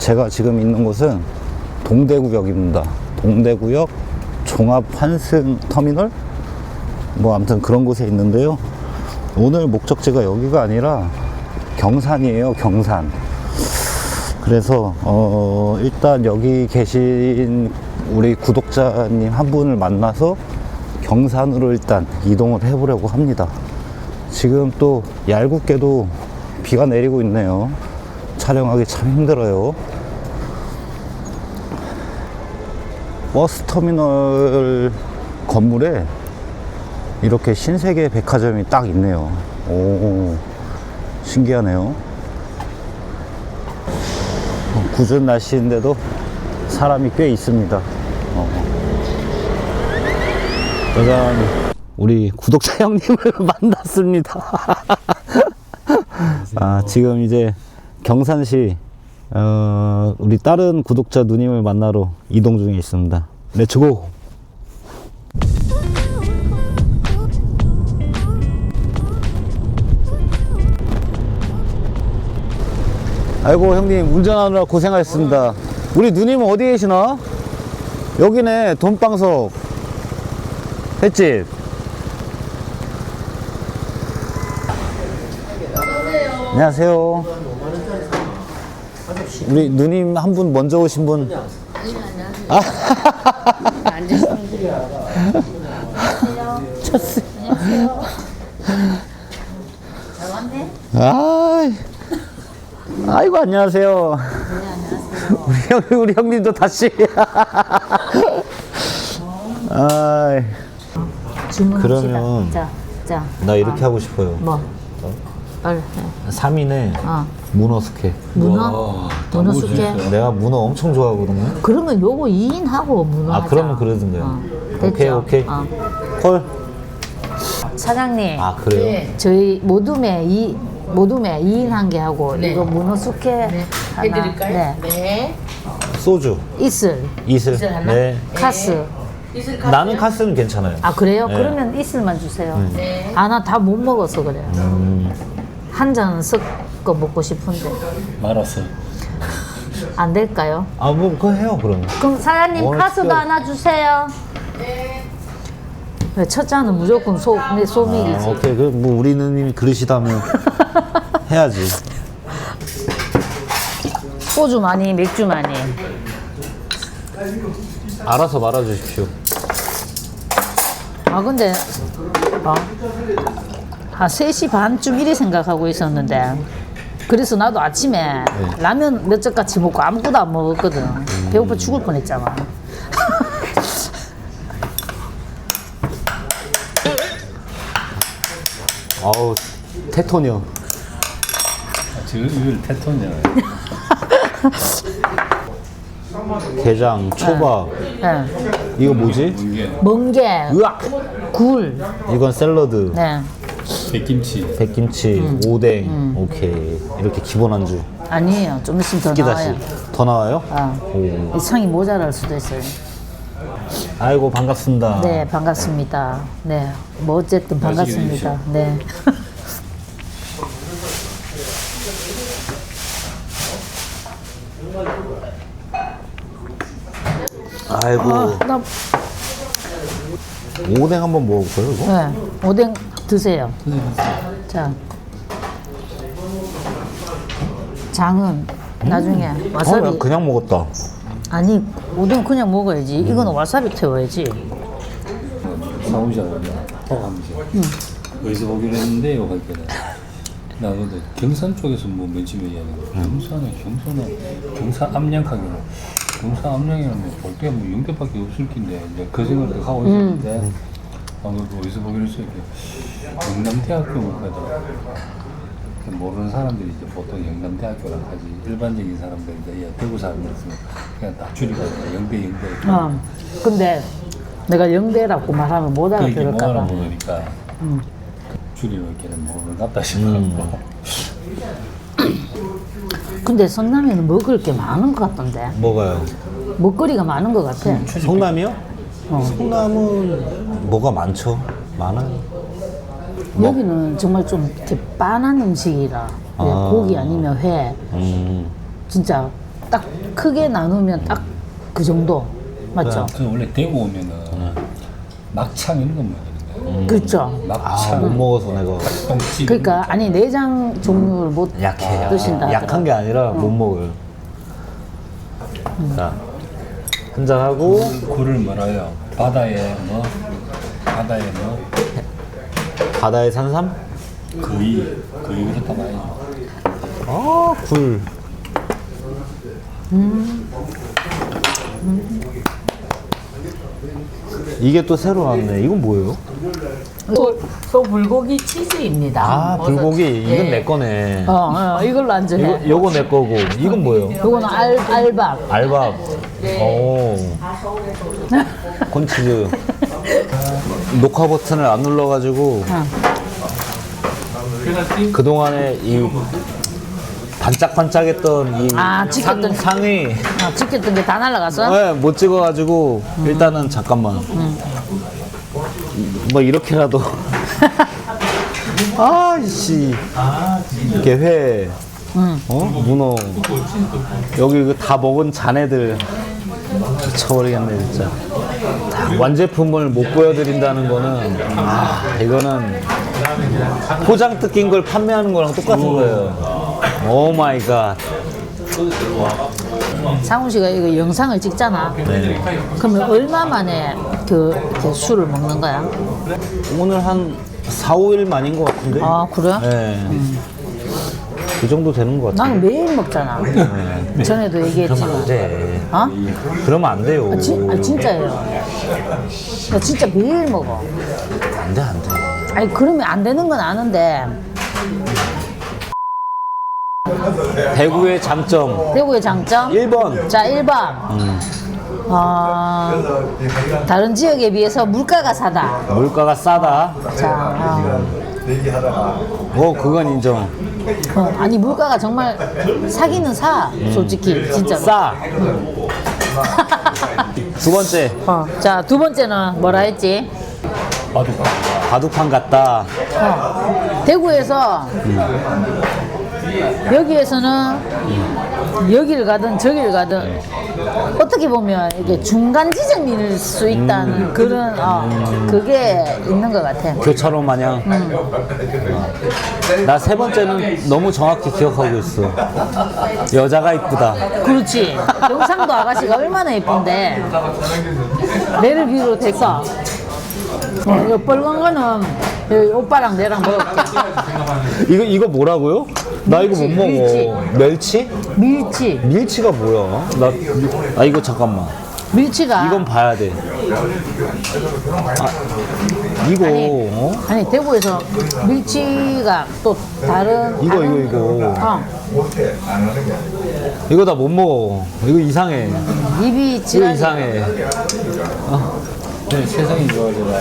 제가 지금 있는 곳은 동대구역입니다. 동대구역 종합 환승 터미널? 뭐 아무튼 그런 곳에 있는데요. 오늘 목적지가 여기가 아니라 경산이에요, 경산. 그래서 어, 일단 여기 계신 우리 구독자님 한 분을 만나서 경산으로 일단 이동을 해보려고 합니다. 지금 또 얄궂게도 비가 내리고 있네요. 촬영하기 참 힘들어요. 버스 터미널 건물에 이렇게 신세계 백화점이 딱 있네요. 오, 신기하네요. 어, 궂은 날씨인데도 사람이 꽤 있습니다. 어. 짜잔. 우리 구독자 형님을 만났습니다. 아, 지금 이제 경산시, 어, 우리 다른 구독자 누님을 만나러 이동 중에 있습니다. 렛츠고! 아이고 형님 운전하느라 고생하셨습니다. 우리 누님은 어디 계시나? 여기네 돈방석 횟집. 안녕하세요. 우리 누님 한 분 먼저 오신 분. 잘 왔네? 아, 아이고 안녕하세요. 우리 형 우리 형님도 다시. 아, 주문합시다. 그러면- 자, 자. 나 이렇게 하고 싶어요. 뭐? 빨리 해. 3인에 어. 문어 숙회. 문어? 문어 숙제? 내가 문어 엄청 좋아하거든요. 그러면 요거 2인 하고 문어 아 하자. 그러면 그러던데요. 어, 오케이 됐죠? 오케이. 어. 콜. 사장님. 아 그래요? 네. 저희 모둠에 이 모둠에 2인 한 개 하고 이거 문어 숙회 하나. 해드릴까요? 네. 네. 소주. 이슬, 이슬. 이슬 하나? 네. 카스. 이슬 카스. 나는 카스는 괜찮아요. 아 그래요? 네. 그러면 이슬만 주세요. 네. 아 나 다 못 먹어서 그래요. 음, 한 잔 섞어 먹고 싶은데 말았어. 안 될까요? 아 뭐 그거 해요 그러면. 그럼 사장님 카스도 특별- 하나 주세요. 네. 첫 잔은 무조건 소, 내 소밀이지. 아, 오케이. 그 뭐 우리 누님이 그러시다면 해야지. 소주 많이, 맥주 많이. 알아서 말아주십시오. 아 근데 어? 한 3시 반쯤 이리 생각하고 있었는데 그래서 나도 아침에 라면 몇 젓 같이 먹고 아무것도 안 먹었거든. 배고파 죽을 뻔했잖아. 아우 테토녀. 지금 이걸 테토냐 게장, 초밥. 네. 이거 뭐지? 멍게, 으악. 굴, 이건 샐러드. 네. 백김치 백김치, 오뎅. 오케이. 이렇게 기본 안주. 아니에요. 좀 있으면 더 끼다시. 나와요. 더 나와요? 아, 오. 이 상이 모자랄 수도 있어요. 아이고 반갑습니다. 네, 반갑습니다. 네, 뭐 어쨌든 반갑습니다. 네. 아이고 나, 오뎅 한번 먹어볼까요? 이거? 네, 오뎅 드세요. 자, 장은 나중에 어, 나 와사비. 그냥 먹었다. 아니, 오뎅 그냥 먹어야지. 이거는 와사비 태워야지. 사무실 포함이죠 어디서. 보기로 했는데요 할 때는. 나 근데 경산 쪽에서 뭐 맨처음에 얘기하는 거. 경산에 경산에 경산 암양하기로. 경산 암양이라면 볼때뭐 영대밖에 없을 낀데 이제 그 생각을 하고 있었는데 방금 그 어디서 보기로 했어요 이렇게 영남대학교 못 가더라고요 모르는 사람들이 이제 보통 영남대학교라 하지 일반적인 사람들 이제 야, 대구 사람들은 그냥 딱 줄여가지고 영대 영대 어. 근데 내가 영대라고 말하면 못그 얘기 못 알아들을까봐. 알아보니까 줄이놓기는 모르는 같다 싶어갖고 근데 성남에는 먹을 게 많은 것 같던데. 뭐가요? 먹거리가 많은 것 같아. 성남이요? 어. 성남은 뭐가 많죠? 많아요. 여기는 정말 좀 이렇게 빤한 음식이라 네, 아. 고기 아니면 회 음, 진짜 딱 크게 나누면 딱 그 정도 맞죠? 그 원래 대구 오면은 막창 이런 거 먹는데 그렇죠. 막창 아, 못 먹어서 내가 똥집 그러니까 아니 내장 종류를 못 약해. 드신다. 약한 게 아니라 못 먹어요. 자, 한잔 하고 굴을 뭐라요? 바다에 뭐 바다에 뭐 바다의 산삼. 거의 거의 그렇다 봐야죠. 아, 굴. 이게 또 새로 나왔네. 이건 뭐예요? 또, 소 불고기 치즈입니다. 아, 버섯 불고기. 치즈. 이건 예. 내 거네. 어, 어, 이걸로 안전해. 이거, 요거 내 거고. 이건 뭐예요? 요거는 알, 알밥. 알밥. 오. 콘치즈. 녹화 버튼을 안 눌러가지고 그동안에 이 반짝반짝했던 이 아, 찍혔던- 상, 상이 어, 찍혔던 게 다 날라갔어? 네, 못 찍어가지고 일단은 잠깐만. 뭐 이렇게라도. 아이씨. 이렇게 회. 어? 문어. 여기 이거 다 먹은 자네들 미쳐버리겠네 진짜 딱 완제품을 못 보여드린다는 거는 아 이거는 포장 뜯긴 걸 판매하는 거랑 똑같은 거예요 오 마이 갓 상훈 씨가 이거 영상을 찍잖아. 네. 그러면 얼마 만에 그, 이렇게 술을 먹는 거야? 오늘 한 4, 5일 만인 것 같은데 아, 그래? 네. 그 정도 되는 것 같아요 나는 매일 먹잖아. 전에도 그러면 얘기했지만. 안 돼. 어? 그러면 안 돼요. 아, 진, 아, 진짜예요. 나 진짜 매일 먹어. 안 돼, 안 돼. 아니, 그러면 안 되는 건 아는데, 대구의 장점 대구의 장점? 1번. 자, 1번. 어, 다른 지역에 비해서 물가가 사다. 물가가 싸다. 자, 어, 어, 그건 인정. 어, 아니, 물가가 정말 사기는 사, 솔직히, 진짜로. 싸. 두 번째, 어, 자, 두 번째는 뭐라 했지? 바둑 바둑판 같다. 어, 대구에서 여기에서는 여기를 가든 저기를 가든 어떻게 보면 이게 중간 지점일 수 있다는 그런 어, 그게 있는 것 같아. 교차로 마냥. 나 세 번째는 너무 정확히 기억하고 있어. 여자가 이쁘다. 그렇지. 경상도 아가씨가 얼마나 예쁜데 내를 비롯해서 어, 이거 빨간 거는 오빠랑 내랑 먹을게. 이거, 이거 뭐라고요? 나 이거 못 먹어. 멸치? 밀치. 밀치가 뭐야? 나, 아, 이거 잠깐만. 밀치가 이건 봐야 돼. 아, 이거, 아니, 어? 아니 대구에서 밀치가 또 다른 이거, 다른- 이거, 이거. 어, 이거 나 못 먹어. 이거 이상해. 입이 이거 이상해. 네, 세상이 좋아져라.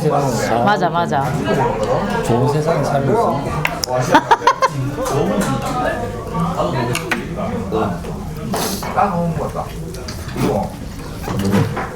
세상은 다 맞아 맞아 좋은 세상에 살고 있어.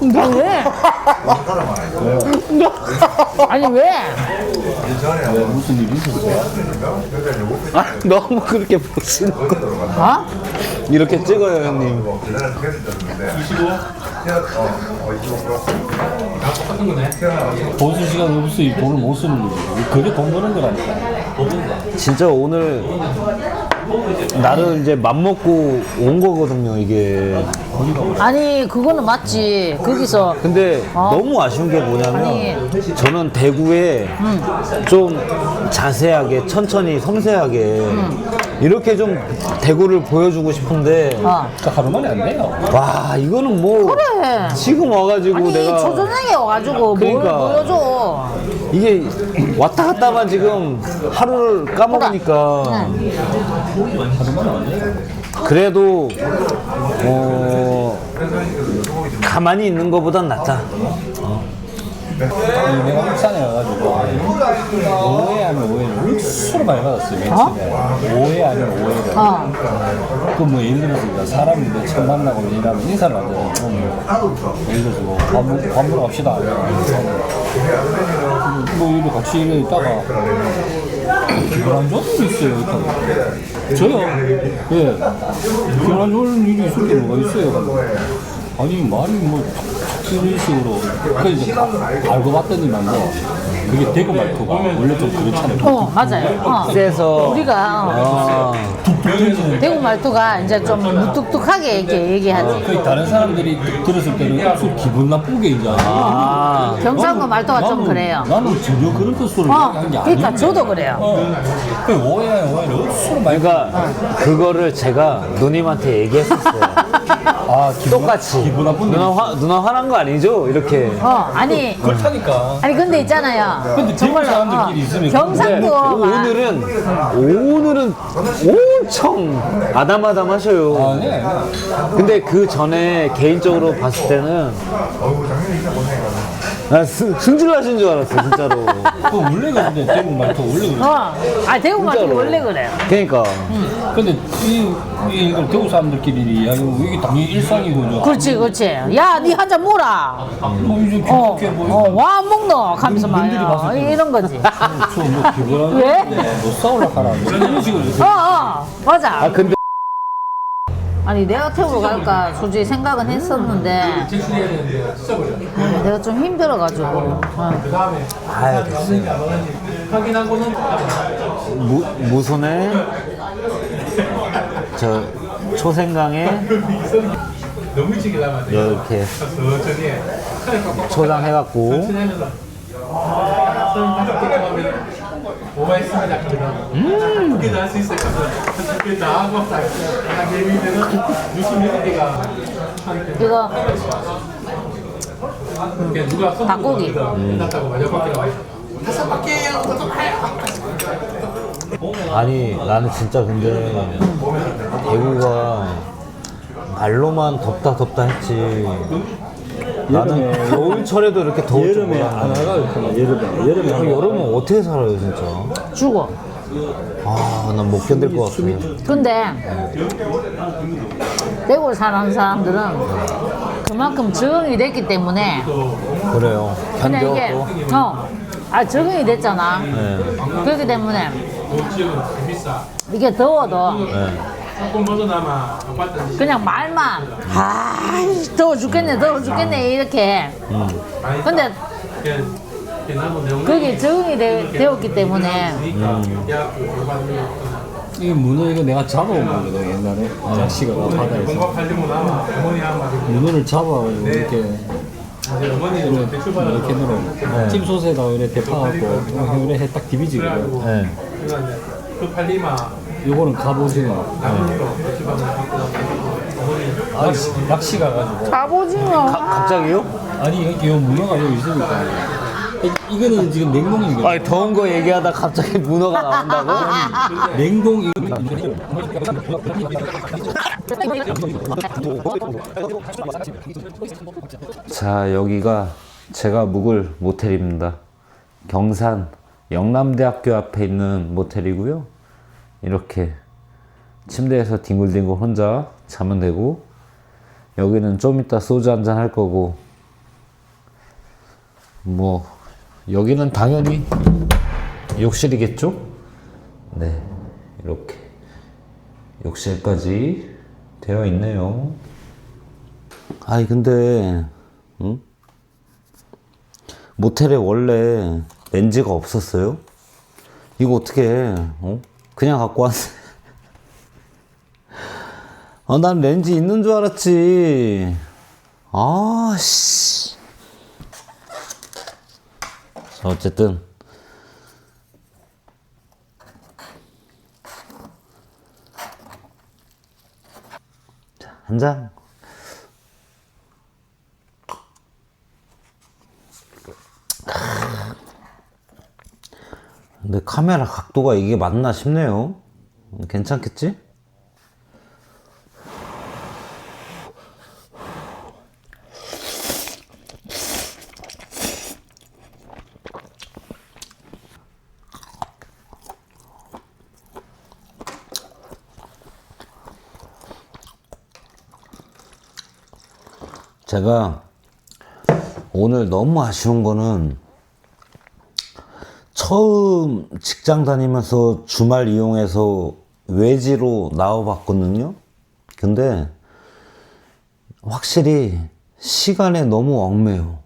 너 왜? 아니 왜? 왜 무슨 일이 있었어요? 아, 너무 그렇게 보시는 거. 어? 이렇게 찍어요, 형님. 보수 시간 없어 이 돈을 못 쓰는 거지. 그게 돈 버는 거라니까. 진짜 오늘 나를 이제 맘먹고 온 거거든요, 이게. 아니 그거는 맞지 거기서 근데 어? 너무 아쉬운 게 뭐냐면 아니. 저는 대구에 좀 자세하게 천천히 섬세하게 이렇게 좀 대구를 보여주고 싶은데 어. 그러니까 하루 만에 안 돼요. 와 이거는 뭐 그래 지금 와가지고 아니 내가 초저녁에 와가지고 그러니까. 뭘 보여줘 이게 왔다 갔다만 지금 하루를 까먹으니까 그래도 어 가만히 있는 것보단 낫다. 내가 울산에 와가지고 오해 하면 오해를 울수로 많이 받았어요. 맨 처음에 오해 하면 오해를. 어. 그뭐 예를 들어서 우리가 내 처음 만나고 일하면 인사를 안 해요. 뭐 예를 들어서 뭐 밥, 먹- 밥 먹으러 갑시다. 뭐 이렇게 같이 있다가 기분 안 좋은 일이 있어요. 그렇다고. 저요. 예. 기분 안 좋은 일이 있을 게 뭐가 있어요. 아니 말이 뭐 이런 식으로 그 이제 알고 봤더니만요. 그게 대구 말투가 원래 좀 그렇잖아요. 어 맞아요. 어. 세서 우리가 어, 아, 대구 말투가 이제 좀 무뚝뚝하게 이렇게 얘기하지. 그 다른 사람들이 들었을 때는 기분 나쁘게 이제 아 경상도 말투가 좀 그래요. 나는 전혀 그런 뜻으로 어, 얘기한 게 아니에요. 그러니까 저도 그래요. 어, 그 오해야 오해를 억수로 많이 그러니까 그거를 제가 누님한테 얘기했었어요. 아 기분, 똑같이 기분 나쁜 일 누나 화 누나 화난 거 아니죠? 이렇게 어 아니 그렇다니까 아니 근데 있잖아요. 근데 대구 사람들끼리 있으면 근데 경상도 오늘은 오늘은 엄청 아담아담하셔요. 아, 네. 근데 그 전에 개인적으로 봤을 때는 나 승- 승질나신 줄 알았어 진짜로. 그 원래 그런데 대구 말투 원래 그래 어, 아 대구 말투 진짜로. 원래 그래요. 그러니까 근데 이, 이 이걸 대구 사람들끼리 이야기하면 이게 당연히 일상이군요 그렇지 그렇지. 야 니 한 잔 먹어라. 뭐 이제 어, 기특해 보이고 어, 와 안 먹노? 하면서 분들이 말이야. 봤을 때는. 이런 거지. 저뭐 기분 안 왜? 좋은데 뭐 싸우려 하라 뭐 이런 식으로 어, 어, 맞아. 아 근데 아니 내가 태우러 갈까 솔직히 생각은 했었는데 아니, 내가 좀 힘들어가지고 어. 아 됐어요. 무 무손에 저 초생강에 너무 일찍 일어나면 돼. 이렇게 천천히 초장해갖고 오버했습니다. 음. 그게 나을 수 있을 것 같아. 그게 나하고 66개가 이거 누가 손 닭고기. 끝났다고 마지막 바퀴가 다섯. 더 아니 나는 진짜 근데 대구가 말로만 덥다 덥다 했지. 나는 겨울철에도 이렇게 더울 줄 여름에 안 몰랐네 나가요 여름에 여름에 아, 여름은 어떻게 살아요 진짜? 죽어. 아 난 못 견딜 것 같아 근데 대구 사는 사람들은 그만큼 적응이 됐기 때문에 그래요 그냥 이게 어, 아 적응이 됐잖아. 네. 그렇기 때문에. 이게 더워도 네. 그냥 말만 아 더워 죽겠네 더워 죽겠네 이렇게. 근데 나무 내용 그게 적응이 되, 되었기 때문에. 이 문어 이거 내가 잡아온 거거든 옛날에. 자식가 바다에서. 문어를 잡아가지고 이렇게 이렇게 넣어 찜소스에다가 이렇게 대파갖고 이렇게 딱 디비지거든. 네. 요거는 갑오징어. 낚시, 낚시 가가지고. 갑오징어. 갑자기요? 아니 여기 요 문어가 여기 있으니까 이- 이거는 지금 냉동이거든 아니 더운 거 얘기하다 갑자기 문어가 나온다고? 냉동 이거. 자 여기가 제가 묵을 모텔입니다. 경산 영남대학교 앞에 있는 모텔이고요. 이렇게 침대에서 뒹굴뒹굴 혼자 자면 되고 여기는 좀 이따 소주 한잔 할 거고 뭐 여기는 당연히 욕실이겠죠? 네 이렇게 욕실까지 되어 있네요 아니 근데 응? 모텔에 원래 렌즈가 없었어요? 이거 어떻게 해? 어? 그냥 갖고 왔어. 아, 난 렌즈 있는 줄 알았지. 아, 씨. 자, 어쨌든. 자, 한 잔. 근데 카메라 각도가 이게 맞나 싶네요. 음, 괜찮겠지? 제가 오늘 너무 아쉬운 거는 처음 직장 다니면서 주말 이용해서 외지로 나와봤거든요. 근데 확실히 시간에 너무 얽매요.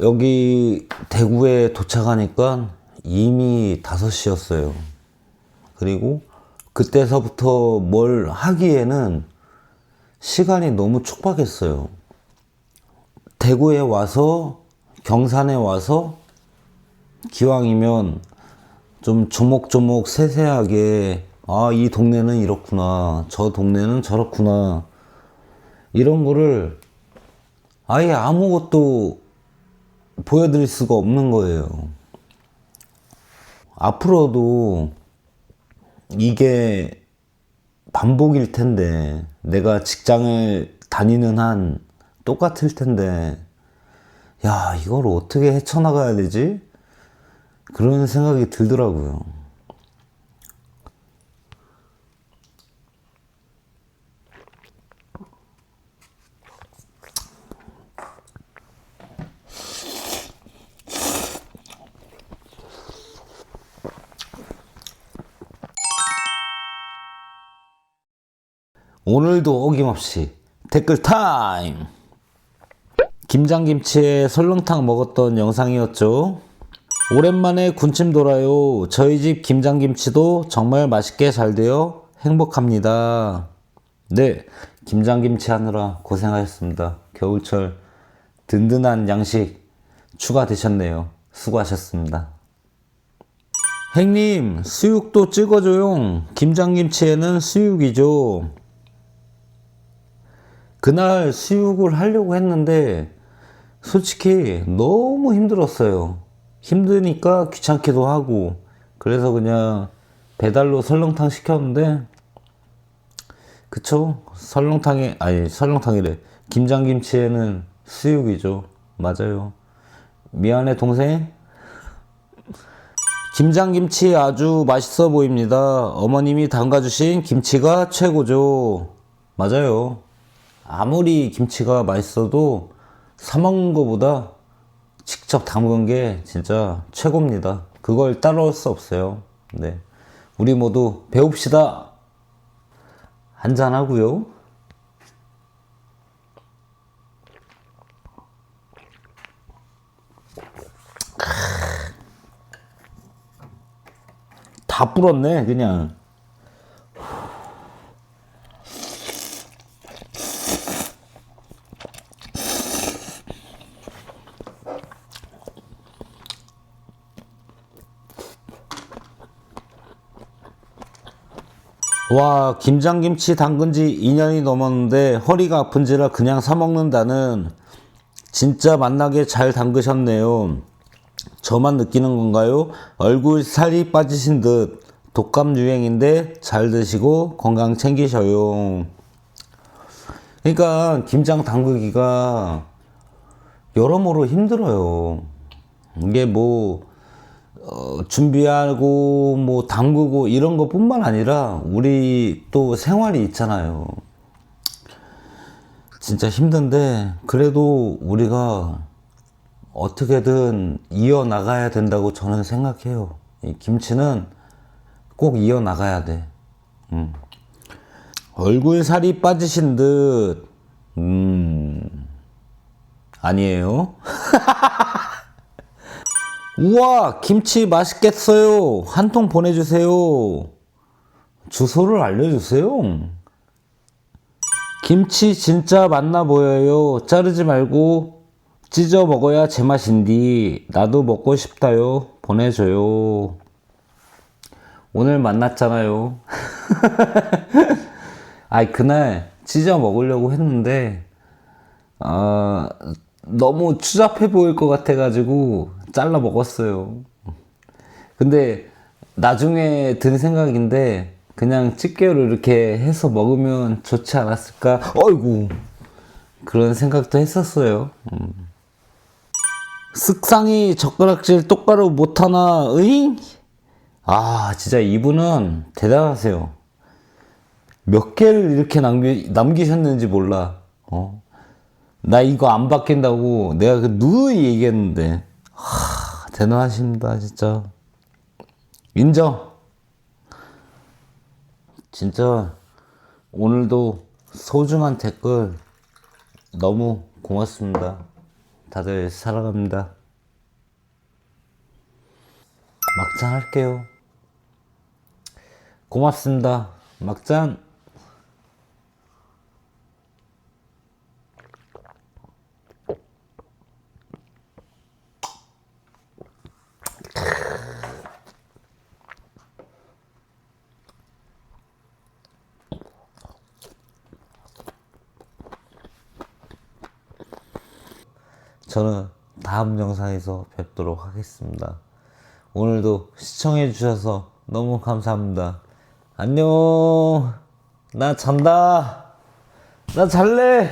여기 대구에 도착하니까 이미 5시였어요. 그리고 그때서부터 뭘 하기에는 시간이 너무 촉박했어요. 대구에 와서 경산에 와서 기왕이면 좀 조목조목 세세하게 아, 이 동네는 이렇구나. 저 동네는 저렇구나. 이런 거를 아예 아무것도 보여드릴 수가 없는 거예요. 앞으로도 이게 반복일 텐데, 내가 직장을 다니는 한 똑같을 텐데, 야, 이걸 어떻게 헤쳐나가야 되지? 그런 생각이 들더라고요. 오늘도 어김없이 댓글 타임! 김장김치에 설렁탕 먹었던 영상이었죠. 오랜만에 군침 돌아요. 저희 집 김장김치도 정말 맛있게 잘 되어 행복합니다. 네, 김장김치 하느라 고생하셨습니다. 겨울철 든든한 양식 추가되셨네요. 수고하셨습니다. 행님, 수육도 찍어줘요. 김장김치에는 수육이죠. 그날 수육을 하려고 했는데 솔직히 너무 힘들었어요. 힘드니까 귀찮기도 하고 그래서 그냥 배달로 설렁탕 시켰는데 그쵸? 설렁탕에 아니 설렁탕이래 김장김치에는 수육이죠. 맞아요. 미안해 동생. 김장김치 아주 맛있어 보입니다. 어머님이 담가주신 김치가 최고죠. 맞아요. 아무리 김치가 맛있어도 사 먹는 것보다 직접 담근 게 진짜 최고입니다. 그걸 따라올 수 없어요. 네. 우리 모두 배웁시다. 한잔하고요. 다 불었네, 그냥. 와, 김장김치 담근 지 2년이 넘었는데 허리가 아픈지라 그냥 사 먹는다는 진짜 맛나게 잘 담그셨네요. 저만 느끼는 건가요? 얼굴 살이 빠지신 듯 독감 유행인데 잘 드시고 건강 챙기셔요. 그러니까 김장 담그기가 여러모로 힘들어요. 이게 뭐 어, 준비하고 뭐 담그고 이런 것뿐만 아니라 우리 또 생활이 있잖아요. 진짜 힘든데 그래도 우리가 어떻게든 이어 나가야 된다고 저는 생각해요. 이 김치는 꼭 이어 나가야 돼. 음. 얼굴 살이 빠지신 듯, 음, 아니에요. 우와, 김치 맛있겠어요. 한 통 보내주세요. 주소를 알려주세요. 김치 진짜 맛나 보여요. 자르지 말고 찢어 먹어야 제맛인디. 나도 먹고 싶다요. 보내줘요. 오늘 만났잖아요. 아이, 그날 찢어 먹으려고 했는데, 아, 너무 추잡해 보일 것 같아가지고 잘라 먹었어요. 근데 나중에 든 생각인데 그냥 집게로 이렇게 해서 먹으면 좋지 않았을까? 어이구 그런 생각도 했었어요. 음. 쓱상이 젓가락질 똑바로 못하나 으잉? 아 진짜 이분은 대단하세요. 몇 개를 이렇게 남기, 남기셨는지 몰라. 어? 나 이거 안 바뀐다고 내가 그 누이 얘기했는데 하, 대단하십니다, 진짜. 인정! 진짜, 오늘도 소중한 댓글 너무 고맙습니다. 다들 사랑합니다. 막장 할게요. 고맙습니다. 막장. 저는 다음 영상에서 뵙도록 하겠습니다. 오늘도 시청해 주셔서 너무 감사합니다. 안녕. 나 잔다. 나 잘래.